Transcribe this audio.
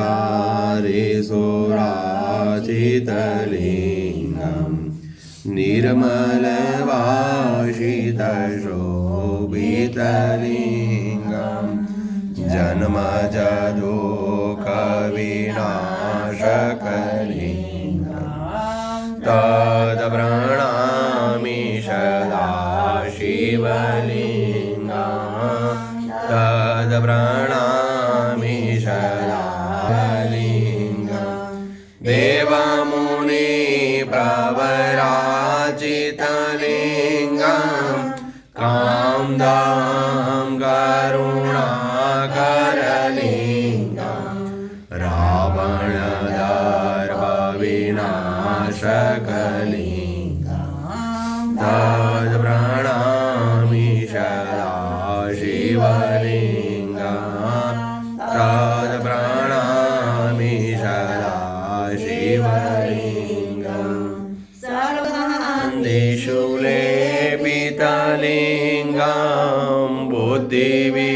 सुरारिसुराचितलिङ्गम् निर्मलवासितशोभितलिङ्गम् जन्मजदुःखविनाशकलिङ्गम् तद्प्राणामि सदा शिवलिङ्गम् तद्प्राणामि देवा मुने प्रवराचितलिङ्गा दाङ्गुणा करलिङ्गविनाशकलिङ्गा द्रणामि शदा शिव शिवलिङ्गम् दिशूलेपितलिङ्गं बुद्धिविवर्धनकार